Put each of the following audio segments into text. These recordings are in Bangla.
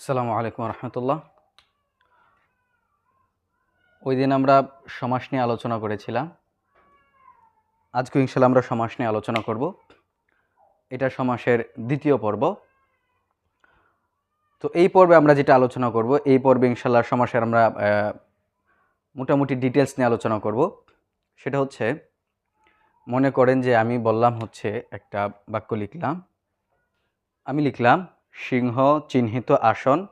আসসালামু আলাইকুম রহমতুল্লাহ। ওই দিন আমরা সমাস নিয়ে আলোচনা করেছিলাম। আজকে ইনশাল্লাহ আমরা সমাস নিয়ে আলোচনা করব। এটা সমাসের দ্বিতীয় পর্ব। তো এই পর্বে আমরা যেটা আলোচনা করব, এই পর্বে ইনশাল্লাহ সমাসের আমরা মোটামুটি ডিটেলস নিয়ে আলোচনা করব। সেটা হচ্ছে, মনে করেন যে আমি বললাম হচ্ছে একটা বাক্য লিখলাম। আমি লিখলাম সিংহ চিহ্নিত আসন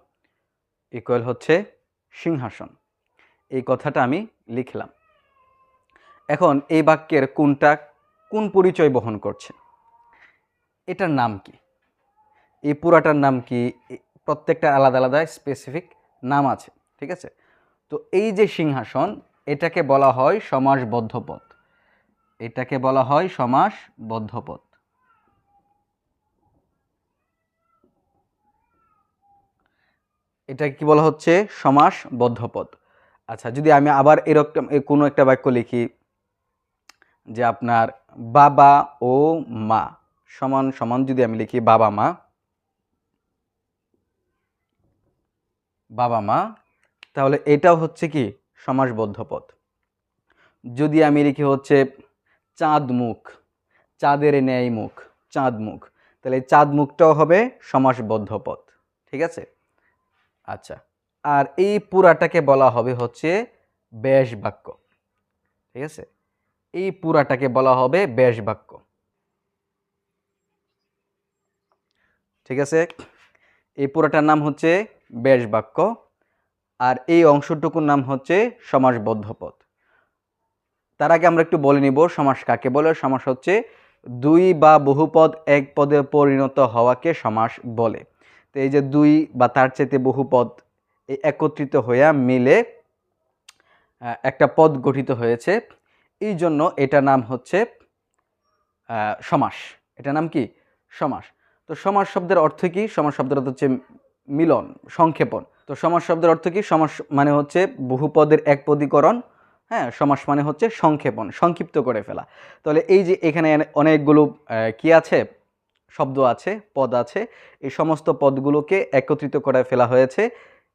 ইকুয়াল হচ্ছে সিংহাসন। এই কথাটা আমি লিখলাম। এখন এই বাক্যের কোনটা কোন পরিচয় বহন করছে? এটার নাম কি? এই পুরাটার নাম কি? প্রত্যেকটা আলাদা আলাদা স্পেসিফিক নাম আছে, ঠিক আছে? তো এই যে সিংহাসন, এটাকে বলা হয় সমাসবদ্ধ পদ এটাকে বলা হয় সমাসবদ্ধ পদ এটা কি বলা হচ্ছে? সমাসবদ্ধ পদ আচ্ছা যদি আমি আবার এরকম কোনো একটা বাক্য লিখি যে আপনার বাবা ও মা, সমান সমান যদি আমি লিখি বাবা, মা। বাবা, মা, তাহলে এটাও হচ্ছে কি? সমাসবদ্ধ পদ যদি আমি লিখি হচ্ছে চাঁদ মুখ, চাঁদের ন্যায় মুখ, চাঁদ মুখ, তাহলে চাঁদ মুখটাও হবে সমাসবদ্ধ পদ ঠিক আছে? আচ্ছা। আর এই পুরাটাকে বলা হবে হচ্ছে ব্যাস বাক্য ঠিক আছে? এই পুরাটাকে বলা হবে ব্যাস বাক্য ঠিক আছে? এই পুরাটার নাম হচ্ছে ব্যাস বাক্য আর এই অংশটুকুর নাম হচ্ছে সমাসবদ্ধ পদ তার আগে আমরা একটু বলে নিব সমাস কাকে বলে? সমাস হচ্ছে দুই বা বহুপদ এক পদে পরিণত হওয়াকে সমাস বলে। তো এই যে দুই বা তার চাইতে বহু পদ এই একত্রিত হইয়া মিলে একটা পদ গঠিত হয়েছে। এই জন্য এটা নাম হচ্ছে সমাস। এটা নাম কি? সমাস। তো সমাস শব্দের অর্থ কি? সমাস শব্দের অর্থ হচ্ছে মিলন, সংক্ষেপণ। তো সমাস শব্দের অর্থ কি? সমাস মানে হচ্ছে বহুপদের একপদীকরণ হ্যাঁ সমাস মানে হচ্ছে সংক্ষেপণ, সংক্ষিপ্ত করে ফেলা। তাহলে এই যে এখানে অনেকগুলো কি আছে? শব্দ আছে, পদ আছে। এই সমস্ত পদগুলোকে একত্রিত করে ফেলা হয়েছে।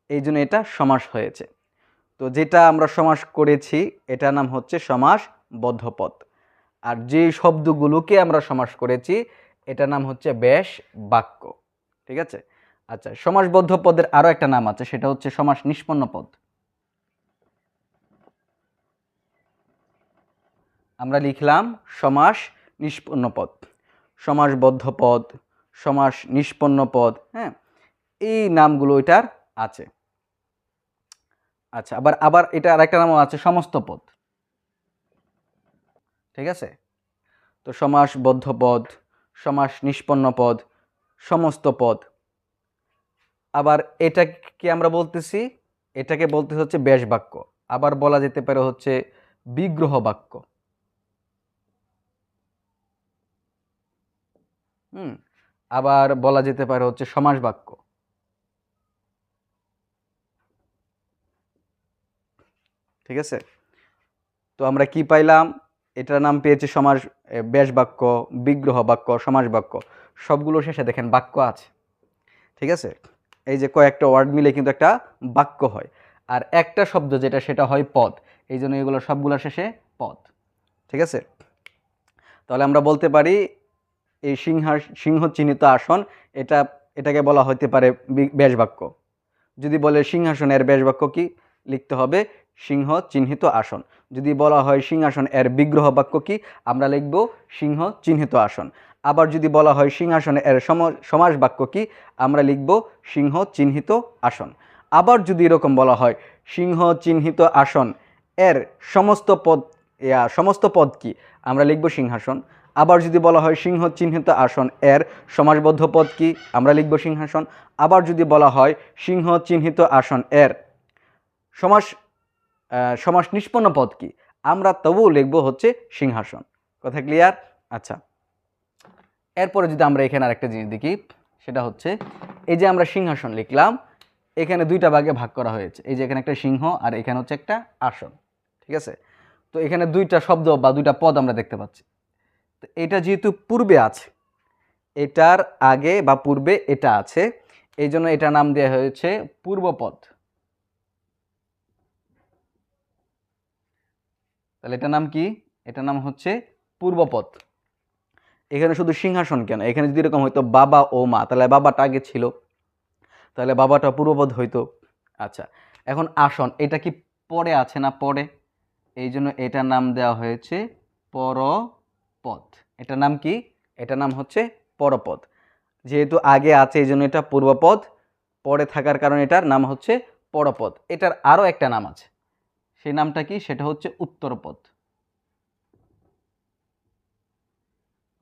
এই জন্য এটা সমাস হয়েছে। তো যেটা আমরা সমাস করেছি, এটার নাম হচ্ছে সমাসবদ্ধ পদ আর যে শব্দগুলোকে আমরা সমাস করেছি, এটার নাম হচ্ছে ব্যাস বাক্য। ঠিক আছে? আচ্ছা সমাসবদ্ধ পদের আরও একটা নাম আছে, সেটা হচ্ছে সমাস নিষ্পন্ন পদ। আমরা লিখলাম সমাস নিষ্পন্ন পদ। সমাসবদ্ধ পদ সমাস নিষ্পন্ন পদ হ্যাঁ? এই নামগুলো এটার আছে। আচ্ছা আবার আবার এটা আরেকটা নামও আছে সমস্ত পদ ঠিক আছে? তো সমাসবদ্ধ পদ সমাস নিষ্পন্ন পদ সমস্ত পদ আবার এটাকে আমরা বলতেছি, এটাকে বলতে হচ্ছে ব্যাস বাক্য আবার বলা যেতে পারে হচ্ছে বিগ্রহ বাক্য হুম আবার বলা যেতে পারে হচ্ছে সমাস বাক্য ঠিক আছে? তো আমরা কি পাইলাম? এটার নাম পেয়েছি সমাস এ, ব্যাস বাক্য বিগ্রহ বাক্য সমাস বাক্য সবগুলো শেষে দেখেন বাক্য আছে। ঠিক আছে? এই যে কয়েকটা ওয়ার্ড মিলে কিন্তু একটা বাক্য হয়। আর একটা শব্দ যেটা সেটা হয় পদ। এই জন্য এগুলো সবগুলো শেষে পদ। ঠিক আছে? তাহলে আমরা বলতে পারি এই সিংহা সিংহ চিহ্নিত আসন, এটা, এটাকে বলা হতে পারে বি- ব্যাস বাক্য যদি বলে সিংহাসনের ব্যাস বাক্য কি, লিখতে হবে সিংহ চিহ্নিত আসন। যদি বলা হয় সিংহাসন এর বিগ্রহ বাক্য কি, আমরা লিখব সিংহ চিহ্নিত আসন। আবার যদি বলা হয় সিংহাসন এর সম- সমাস বাক্য কি, আমরা লিখব সিংহ চিহ্নিত আসন। আবার যদি এরকম বলা হয় সিংহ চিহ্নিত আসন এর সমস্ত পদ সমস্ত পদ কি, আমরা লিখব সিংহাসন। আবার যদি বলা হয় সিংহ চিহ্নিত আসন, এর সমাসবদ্ধ পদ কি? আমরা লিখব সিংহাসন। আবার যদি বলা হয় সিংহ চিহ্নিত আসন, এর সমাস সমাস নিষ্পন্ন পদ কি? আমরা তবুও লিখব হচ্ছে সিংহাসন। কথা ক্লিয়ার আচ্ছা। এরপরে যদি আমরা এখানে আরেকটা জিনিস দেখি, সেটা হচ্ছে এই যে আমরা সিংহাসন লিখলাম, এখানে দুইটা ভাগে ভাগ করা হয়েছে। এই যে এখানে একটা সিংহ আর এখানে হচ্ছে একটা আসন। ঠিক আছে? তো এখানে দুইটা শব্দ বা দুইটা পদ আমরা দেখতে পাচ্ছি। তো এটা যেহেতু পূর্বে আছে, এটার আগে বা পূর্বে এটা আছে, এই জন্য এটা নাম দেওয়া হয়েছে পূর্বপদ। তাহলে এটার নাম কি? এটার নাম হচ্ছে পূর্বপদ। এখানে শুধু সিংহাসন কেন? এখানে যদি এরকম হইতো বাবা ও মা, তাহলে বাবাটা আগে ছিল, তাহলে বাবাটা পূর্বপদ হইতো। আচ্ছা এখন আসন, এটা কি পরে আছে না পরে? এই জন্য এটার নাম দেওয়া হয়েছে পরপদ এটার নাম কি? এটার নাম হচ্ছে পরপদ যেহেতু আগে আছে এই জন্য এটা পূর্বপদ পরে থাকার কারণে এটার নাম হচ্ছে পরপদ এটার আরও একটা নাম আছে। সেই নামটা কি? সেটা হচ্ছে উত্তরপদ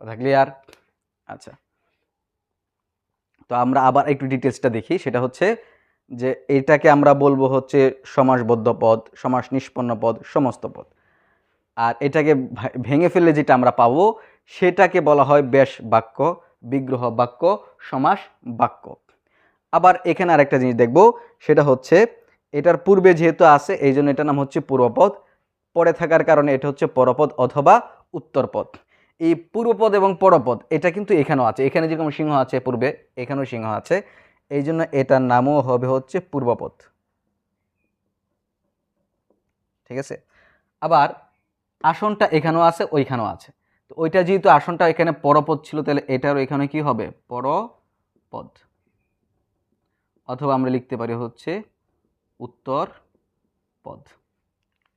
কথা ক্লিয়ার আচ্ছা। তো আমরা আবার একটু ডিটেলসটা দেখি। সেটা হচ্ছে যে এটাকে আমরা বলব হচ্ছে সমাসবদ্ধ পদ সমাস নিষ্পন্ন পদ সমস্ত পদ আর এটাকে ভেঙে ফেললে যেটা আমরা পাবো, সেটাকে বলা হয় বেশ বাক্য, বিগ্রহ বাক্য, সমাস বাক্য। আবার এখানে আরেকটা জিনিস দেখব, সেটা হচ্ছে, এটার পূর্বে যেহেতু আছে এই জন্য এটার নাম হচ্ছে পূর্বপদ। পরে থাকার কারণে এটা হচ্ছে পরপদ অথবা উত্তরপদ। এই পূর্বপদ এবং পরপদ, এটা কিন্তু এখানেও আছে। এখানে যেরকম সিংহ আছে পূর্বে, এখানেও সিংহ আছে। এই জন্য এটার নামও হবে হচ্ছে পূর্বপদ। ঠিক আছে? আবার আসনটা এখানেও আছে, ওইখানেও আছে। তো ওইটা যেহেতু আসনটা এখানে পরপদ ছিল, তাহলে এটারও এখানে কি হবে? পরপদ। অথবা আমরা লিখতে পারি হচ্ছে উত্তর পদ।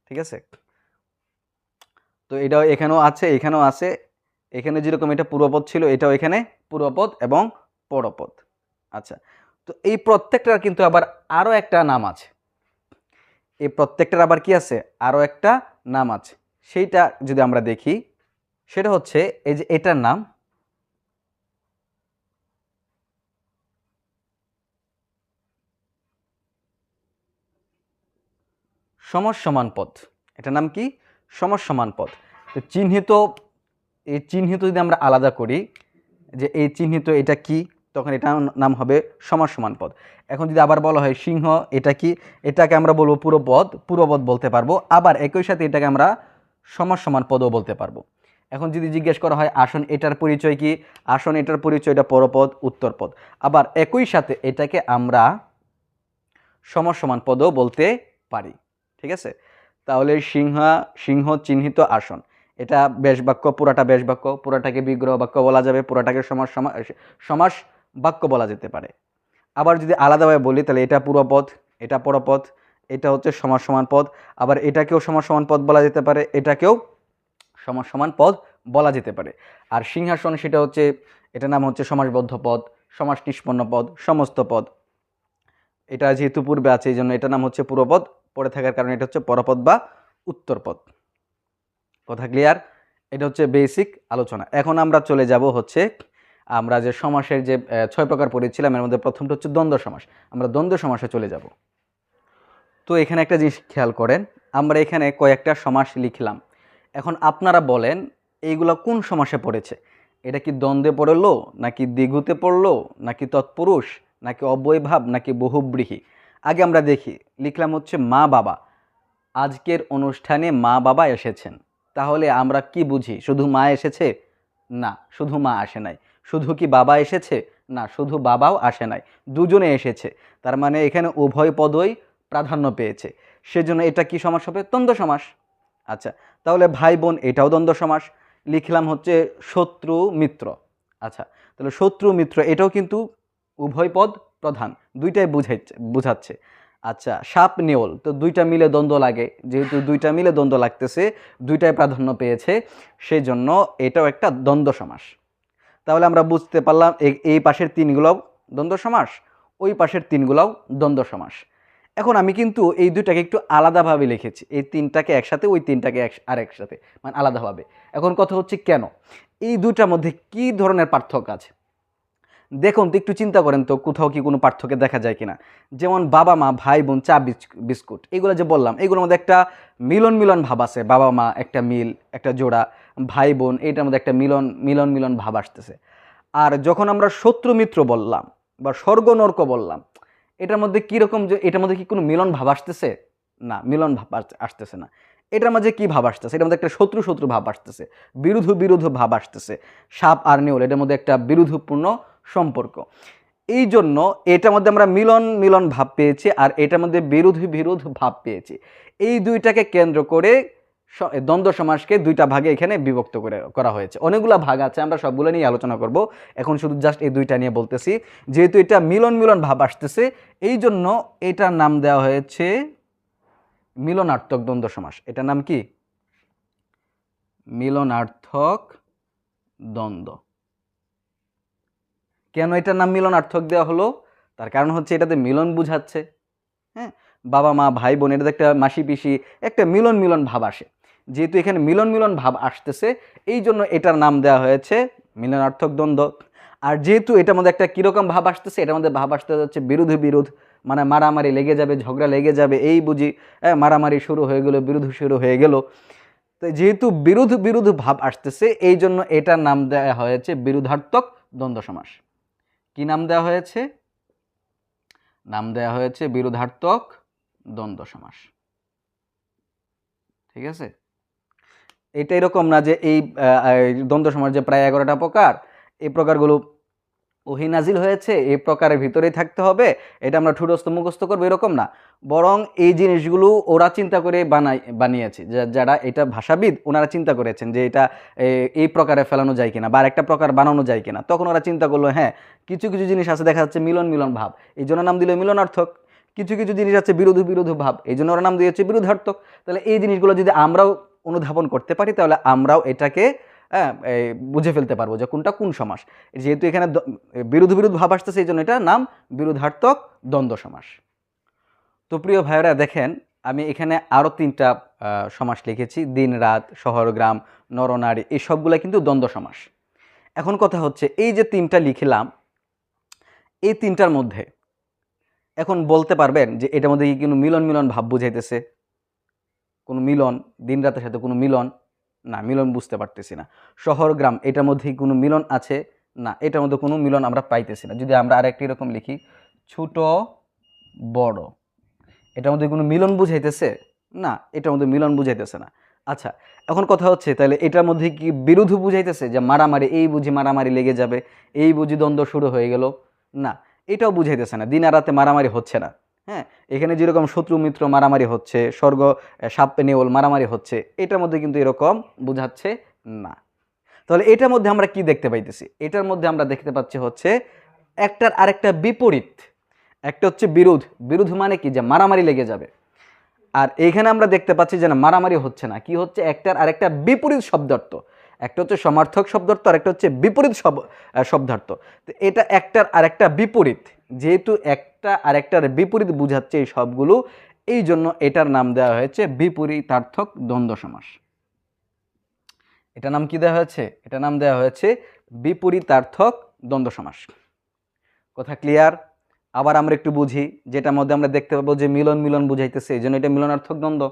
ঠিক আছে? তো এটাও এখানেও আছে এখানেও আছে। এখানে যেরকম এটা পূর্বপদ ছিল, এটাও এখানে পূর্বপদ এবং পরপদ। আচ্ছা তো এই প্রত্যেকটার কিন্তু আবার আরও একটা নাম আছে। এই প্রত্যেকটার আবার কি আছে? আরও একটা নাম আছে। সেইটা যদি আমরা দেখি, সেটা হচ্ছে এই যে এটার নাম সমসমান পদ। এটার নাম কি? সমসমান পদ। তো চিহ্নিত, এই চিহ্নিত যদি আমরা আলাদা করি, যে এই চিহ্নিত এটা কি, তখন এটা নাম হবে সমসমান পদ। এখন যদি আবার বলা হয় সিংহ, এটা কি? এটাকে আমরা বলব পুরোপদ পুরোপদ বলতে পারব। আবার একই সাথে এটাকে আমরা সমসমান পদও বলতে পারব। এখন যদি জিজ্ঞেস করা হয়, আসন এটার পরিচয় কি? আসন এটার পরিচয় এটা পরপদ, উত্তরপদ। আবার একই সাথে এটাকে আমরা সমসমান পদও বলতে পারি, ঠিক আছে? তাহলে সিংহ সিংহ চিহ্নিত আসন। এটা বেশ বাক্য পুরাটা বেশ বাক্য পুরাটাকে বিগ্রহ বাক্য বলা যাবে, পুরাটাকে সমাস সমা- সমাস বাক্য বলা যেতে পারে। আবার যদি আলাদাভাবে বলি, তাহলে এটা পুরপদ, এটা পরপদ এটা হচ্ছে সমাজ সমান পদ। আবার এটাকেও সমাস সমান পদ বলা যেতে পারে, এটাকেও সমাজ সমান পদ বলা যেতে পারে। আর সিংহাসন সেটা হচ্ছে, এটার নাম হচ্ছে সমাসবদ্ধ পদ, সমাস নিষ্পন্ন পদ, সমস্ত পদ। এটা যেহেতু পূর্বে আছে, এই জন্য এটা নাম হচ্ছে পুরপদ পড়ে থাকার কারণে এটা হচ্ছে পরপদ বা উত্তরপদ কথা ক্লিয়ার এটা হচ্ছে বেসিক আলোচনা। এখন আমরা চলে যাব হচ্ছে, আমরা যে সমাসের যে ছয় প্রকার পড়েছিলাম এর মধ্যে প্রথমটা হচ্ছে দ্বন্দ্ব সমাস। আমরা দ্বন্দ্ব সমাসে চলে যাব। তো এখানে একটা জিনিস খেয়াল করেন, আমরা এখানে কয়েকটা সমাস লিখলাম। এখন আপনারা বলেন, এইগুলো কোন সমাসে পড়েছে? এটা কি দ্বন্দ্বে পড়ল, নাকি দ্বিগুতে পড়ল, নাকি তৎপুরুষ, নাকি অব্যয়ভাব, নাকি বহুব্রীহি? আগে আমরা দেখি, লিখলাম হচ্ছে মা বাবা। আজকের অনুষ্ঠানে মা বাবা এসেছেন। তাহলে আমরা কি বুঝি? শুধু মা এসেছে? না, শুধু মা আসে নাই। শুধু কি বাবা এসেছে? না, শুধু বাবাও আসে নাই। দুজনে এসেছে। তার মানে এখানে উভয় পদই প্রাধান্য পেয়েছে। সেজন্য এটা কি সমাস হবে? দ্বন্দ্ব সমাস। আচ্ছা তাহলে ভাই বোন, এটাও দ্বন্দ্ব সমাস। লিখলাম হচ্ছে শত্রু মিত্র। আচ্ছা তাহলে শত্রু মিত্র, এটাও কিন্তু উভয় পদ প্রধান। দুইটাই বুঝাইছে বুঝাচ্ছে। আচ্ছা সাপ নেওল তো দুইটা মিলে দ্বন্দ্ব লাগে। যেহেতু দুইটা মিলে দ্বন্দ্ব লাগতেছে, দুইটাই প্রাধান্য পেয়েছে সেই জন্য এটাও একটা দ্বন্দ্ব সমাস। তাহলে আমরা বুঝতে পারলাম এই- পাশের তিনগুলোও দ্বন্দ্ব সমাস, ওই পাশের তিনগুলোও দ্বন্দ্ব সমাস। এখন আমি কিন্তু এই দুইটাকে একটু আলাদাভাবে লিখেছি। এই তিনটাকে একসাথে, ওই তিনটাকে এক আর একসাথে মানে আলাদাভাবে। এখন কথা হচ্ছে কেন? এই দুইটার মধ্যে কি ধরনের পার্থক্য আছে? দেখুন, তো একটু চিন্তা করেন তো, কোথাও কি কোনো পার্থক্য দেখা যায় কিনা? যেমন বাবা মা, ভাই বোন, চা বিস্কুট, এগুলো যে বললাম, এগুলোর মধ্যে একটা মিলন মিলন ভাব আছে। বাবা মা, একটা মিল, একটা জোড়া, ভাই বোন, এইটার মধ্যে একটা মিলন মিলন মিলন ভাব আসতেছে। আর যখন আমরা শত্রু মিত্র বললাম, বা স্বর্গ নর্ক বললাম এটার মধ্যে কীরকম যে, এটার মধ্যে কি কোনো মিলন ভাব আসতেছে? না, মিলন ভাব আসতেছে না। এটার মাঝে কি ভাব আসতেছে? এটার মধ্যে একটা শত্রু শত্রু ভাব আসতেছে। বিরুদ্ধ বিরুদ্ধ ভাব আসতেছে। সাপ আর নেউল, এটার মধ্যে একটা বিরুদ্ধপূর্ণ সম্পর্ক। এই জন্য এটার মধ্যে আমরা মিলন মিলন ভাব পেয়েছি আর এটার মধ্যে বিরোধী বিরোধ ভাব পেয়েছি। এই দুইটাকে কেন্দ্র করে দ্বন্দ্ব সমাসকে দুইটা ভাগে এখানে বিভক্ত করে, করা হয়েছে। অনেকগুলা ভাগ আছে, আমরা সবগুলো নিয়ে আলোচনা করব। এখন শুধু জাস্ট এই দুইটা নিয়ে বলতেছি। যেহেতু এটা মিলন মিলন ভাব আসতেছে, এই জন্য এটার নাম দেওয়া হয়েছে মিলনার্থক দ্বন্দ্ব সমাস এটার নাম কি? মিলনার্থক দ্বন্দ্ব। কেন এটার নাম মিলনার্থক দেওয়া হলো? তার কারণ হচ্ছে এটাতে মিলন বুঝাচ্ছে। হ্যাঁ? বাবা মা ভাই বোন এটাতে একটা মাসি পিসি একটা মিলন মিলন ভাব আসে। যেহেতু এখানে মিলন মিলন ভাব আসতেছে, এই জন্য এটার নাম দেওয়া হয়েছে মিলনার্থক দ্বন্দ্ব। আর যেহেতু এটার মধ্যে একটা কীরকম ভাব আসতেছে, এটার মধ্যে ভাব আসতে হচ্ছে বিরোধী বিরোধ মানে মারামারি লেগে যাবে, ঝগড়া লেগে যাবে, এই বুঝি মারামারি শুরু হয়ে গেলো, বিরোধ শুরু হয়ে গেল। তো যেহেতু বিরোধ বিরোধ ভাব আসতেছে, এই জন্য এটার নাম দেওয়া হয়েছে বিরোধার্থক দ্বন্দ্ব সমাস। কি নাম দেওয়া হয়েছে? নাম দেওয়া হয়েছে বিরোধার্থক দ্বন্দ্ব সমাস। ঠিক আছে? এটা এরকম না যে এই দ্বন্দ্ব সমাস যে প্রায় এগারোটা প্রকার, এই প্রকারগুলো ওহি নাজিল হয়েছে, এই প্রকারের ভিতরেই থাকতে হবে, এটা আমরা ঠুটস্থ মুখস্থ করব, এরকম না। বরং এই জিনিসগুলো ওরা চিন্তা করে বানাই, বানিয়েছে যারা এটা ভাষাবিদ, ওনারা চিন্তা করেছেন যে এটা এই প্রকারে ফেলানো যায় কিনা বা একটা প্রকার বানানো যায় কিনা। তখন ওরা চিন্তা করল হ্যাঁ কিছু কিছু জিনিস আছে, দেখা যাচ্ছে মিলন মিলন ভাব। এই জন্য নাম দিল মিলনার্থক। কিছু কিছু জিনিস আছে বিরোধ বিরোধ ভাব। এই জন্য ওরা নাম দিয়েছে বিরোধার্থক। তাহলে এই জিনিসগুলো যদি আমরাও অনুধাবন করতে পারি তাহলে আমরাও এটাকে হ্যাঁ, বুঝে ফেলতে পারব যে কোনটা কোন সমাস। যেহেতু এখানে বিরোধ বিরোধ ভাব আসতেছে এই জন্য এটা নাম বিরোধার্থক দ্বন্দ্ব সমাস। তো প্রিয় ভাইয়েরা দেখেন আমি এখানে আরও তিনটা সমাস লিখেছি দিন রাত শহর গ্রাম নরনারী এই সবগুলা কিন্তু দ্বন্দ্ব সমাস। এখন কথা হচ্ছে এই যে তিনটা লিখলাম এই তিনটার মধ্যে এখন বলতে পারবেন যে এটার মধ্যে কি কোনো মিলন মিলন ভাব বুঝাইতেছে? কোনো মিলন দিন রাতের সাথে কোনো মিলন? না, মিলন বুঝতে পারতেছি না। শহর, গ্রাম, এটার মধ্যেই কোনো মিলন আছে? না, এটার মধ্যে কোনো মিলন আমরা পাইতেছি না। যদি আমরা আরেকটি এরকম লিখি, ছোট, বড়। এটার মধ্যে কোনো মিলন বুঝাইতেছে? না, এটার মধ্যে মিলন বুঝাইতেছে না। আচ্ছা এখন কথা হচ্ছে, তাহলে এটার মধ্যে কি বিরোধ বুঝাইতেছে? যে মারামারি, এই বুঝি মারামারি লেগে যাবে, এই বুঝি দ্বন্দ্ব শুরু হয়ে গেল? না, এটাও বুঝাইতেছে না। দিন আর রাতে মারামারি হচ্ছে না। হ্যাঁ এখানে যেরকম শত্রু মিত্র মারামারি হচ্ছে, স্বর্গ সাপ নেওল মারামারি হচ্ছে, এটার মধ্যে কিন্তু এরকম বোঝাচ্ছে না। তাহলে এটার মধ্যে আমরা কি দেখতে পাইতেছি? এটার মধ্যে আমরা দেখতে পাচ্ছি হচ্ছে একটার আরেকটা বিপরীত। একটা হচ্ছে বিরোধ। বিরোধ মানে কি? যে মারামারি লেগে যাবে। আর এইখানে আমরা দেখতে পাচ্ছি যে না মারামারি হচ্ছে না। কি হচ্ছে? একটার আরেকটা বিপরীত শব্দার্থ। একটা হচ্ছে সমার্থক শব্দার্থ আর একটা হচ্ছে বিপরীত শব্দার্থ। তো এটা একটার আরেকটা বিপরীত। যেহেতু একটা আর একটার বিপরীত বুঝাচ্ছে এই সবগুলো, এই জন্য এটার নাম দেওয়া হয়েছে বিপরীতার্থক দ্বন্দ্ব সমাস। এটা নাম কি দেওয়া হয়েছে? এটা নাম দেওয়া হয়েছে বিপরীতার্থক দ্বন্দ্ব সমাস। কথা ক্লিয়ার আবার আমরা একটু বুঝি, যেটার মধ্যে আমরা দেখতে পাবো যে মিলন মিলন বুঝাইতেছে, এই জন্য এটা মিলনার্থক দ্বন্দ্ব।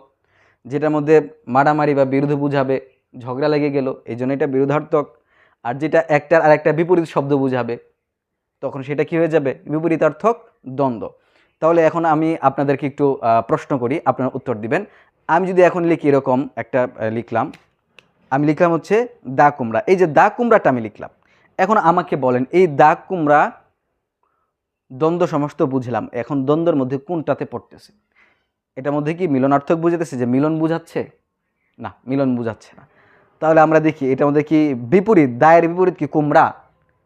যেটার মধ্যে মারামারি বা বিরোধ বুঝাবে, ঝগড়া লেগে গেল, এই জন্য এটা বিরোধার্থক। আর যেটা একটার আর একটা বিপরীত শব্দ বুঝাবে তখন সেটা কি হয়ে যাবে? বিপরীতার্থক দ্বন্দ্ব। তাহলে এখন আমি আপনাদেরকে একটু প্রশ্ন করি, আপনারা উত্তর দিবেন। আমি যদি এখন লিখি এরকম একটা লিখলাম, আমি লিখলাম হচ্ছে দা কুমড়া। এই যে দা কুমড়াটা আমি লিখলাম। এখন আমাকে বলেন, এই দা কুমড়া দ্বন্দ্ব সমস্ত বুঝলাম, এখন দ্বন্দ্বের মধ্যে কোনটাতে পড়তেছে? এটার মধ্যে কি মিলনার্থক বুঝাতেছে যে মিলন বুঝাচ্ছে? না, মিলন বুঝাচ্ছে না। তাহলে আমরা দেখি, এটার মধ্যে কি বিপরীত? দায়ের বিপরীত কি কুমড়া?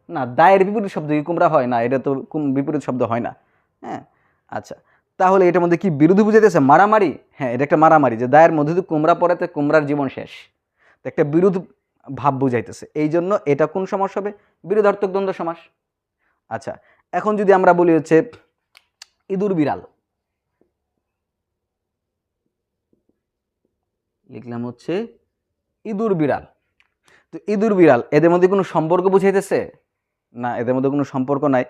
না, দায়ের বিপরীত শব্দ কি কুমড়া হয় না? এটা তো বিপরীত শব্দ হয় না। হ্যাঁ আচ্ছা। তাহলে এটার মধ্যে কি বিরোধী বুঝাইতেছে? মারামারি? হ্যাঁ এটা একটা মারামারি যে দায়ের মধ্যে যদি কুমড়া পড়ে তো কুমড়ার জীবন শেষ। তো একটা বিরোধ ভাব বুঝাইতেছে। এই জন্য এটা কোন সমাস হবে? বিরোধার্থক দ্বন্দ্ব সমাস আচ্ছা এখন যদি আমরা বলি হচ্ছে ইঁদুর বিড়াল। লিখলাম হচ্ছে ইঁদুর বিড়াল। তো ইঁদুর বিড়াল, এদের মধ্যে কোনো সম্পর্ক বুঝাইতেছে? না, এদের মধ্যে কোনো সম্পর্ক নাই।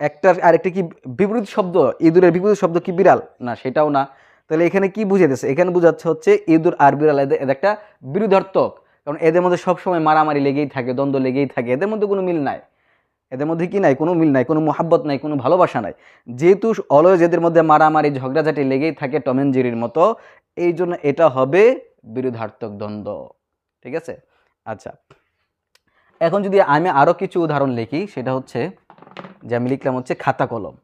একটার আরেকটা কি বিপরীত শব্দ? ইঁদুরের বিপরীত শব্দ কি বিড়াল? না, সেটাও না। তাহলে এখানে কি বুঝাইতেছে? এখানে বোঝাচ্ছে হচ্ছে ইঁদুর আর বিড়াল এদের একটা বিরোধার্থক। কারণ এদের মধ্যে সবসময় মারামারি লেগেই থাকে, দ্বন্দ্ব লেগেই থাকে। এদের মধ্যে কোনো মিল নাই। এদের মধ্যে কি নাই? কোনো মিল নাই, কোনো মোহাব্বত নাই, কোনো ভালোবাসা নাই। যেহেতু অলওয়েজ এদের মধ্যে মারামারি, ঝগড়াঝাটি লেগেই থাকে টম অ্যান্ড জেরির মতো এই জন্য এটা হবে বিরোধার্থক দ্বন্দ্ব। ঠিক আছে? আচ্ছা। এখন যদি আমি আরও কিছু উদাহরণ লিখি, সেটা হচ্ছে, যে আমি লিখলাম হচ্ছে খাতা কলম।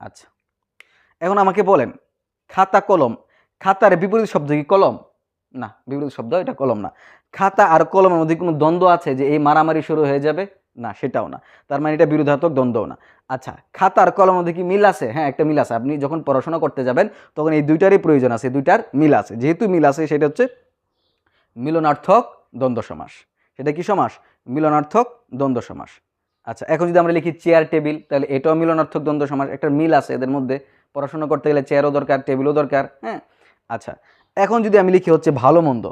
আচ্ছা। এখন আমাকে বলেন, খাতা কলম, খাতার বিপরীত শব্দ কি কলম? না, বিপরীত শব্দ এটা কলম না। খাতা আর কলমের মধ্যে কোনো দ্বন্দ্ব আছে যে এই মারামারি শুরু হয়ে যাবে? না, সেটাও না। তার মানে এটা বিরোধাত্মক দ্বন্দ্বও না। আচ্ছা খাতার কলম মধ্যে কি মিল আছে? হ্যাঁ একটা মিল আছে। আপনি যখন পড়াশোনা করতে যাবেন, তখন এই দুইটারই প্রয়োজন আছে। দুইটার মিল আছে। যেহেতু মিল আছে, সেটা হচ্ছে মিলনার্থক দ্বন্দ্ব সমাস। সেটা কি সমাস? মিলনার্থক দ্বন্দ্ব সমাস। আচ্ছা এখন যদি আমরা লিখি চেয়ার টেবিল তাহলে এটাও মিলনার্থক দ্বন্দ্ব সমাস। একটা মিল আছে এদের মধ্যে। পড়াশোনা করতে গেলে চেয়ারও দরকার টেবিলও দরকার হ্যাঁ? আচ্ছা এখন যদি আমি লিখি হচ্ছে ভালো মন্দ,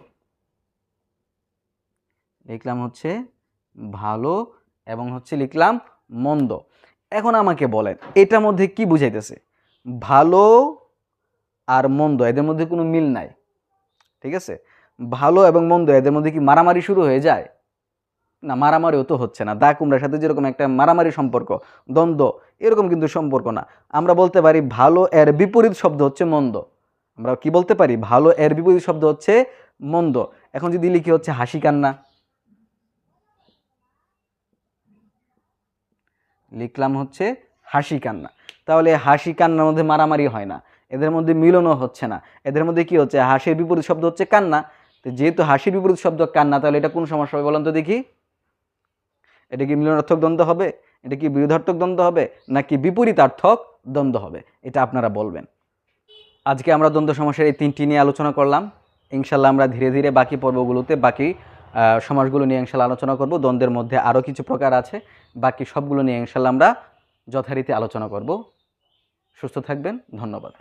লিখলাম হচ্ছে ভালো এবং হচ্ছে লিখলাম মন্দ। এখন আমাকে বলেন, এটার মধ্যে কি বুঝাইতেছে? ভালো আর মন্দ, এদের মধ্যে কোনো মিল নাই, ঠিক আছে? ভালো এবং মন্দ, এদের মধ্যে কি মারামারি শুরু হয়ে যায়? না, মারামারিও তো হচ্ছে না। দা কুমড়ার সাথে যেরকম একটা মারামারি সম্পর্ক, দ্বন্দ্ব, এরকম কিন্তু সম্পর্ক না। আমরা বলতে পারি ভালো এর বিপরীত শব্দ হচ্ছে মন্দ। আমরা কি বলতে পারি? ভালো এর বিপরীত শব্দ হচ্ছে মন্দ। এখন যদি লিখি হচ্ছে হাসি কান্না লিখলাম হচ্ছে হাসি কান্না। তাহলে হাসি কান্নার মধ্যে মারামারি হয় না, এদের মধ্যে মিলনও হচ্ছে না। এদের মধ্যে কি হচ্ছে? হাসির বিপরীত শব্দ হচ্ছে কান্না। তো যেহেতু হাসির বিপরীত শব্দ কান্না, তাহলে এটা কোন সমস্যা হবে বলেন তো দেখি। এটা কি মিলনার্থক দ্বন্দ্ব হবে? এটা কি বিরোধার্থক দ্বন্দ্ব হবে? নাকি বিপরীতার্থক দ্বন্দ্ব হবে? এটা আপনারা বলবেন। আজকে আমরা দ্বন্দ্ব সমস্যার এই তিনটি নিয়ে আলোচনা করলাম। ইনশাল্লাহ আমরা ধীরে ধীরে বাকি পর্বগুলোতে, বাকি সমাসগুলো নিয়ে ইনশাল্লাহ আলোচনা করব। দ্বন্দ্বের মধ্যে আরও কিছু প্রকার আছে। বাকি সবগুলো নিয়ে ইনশাল্লাহ আমরা যথারীতি আলোচনা করব। সুস্থ থাকবেন ধন্যবাদ।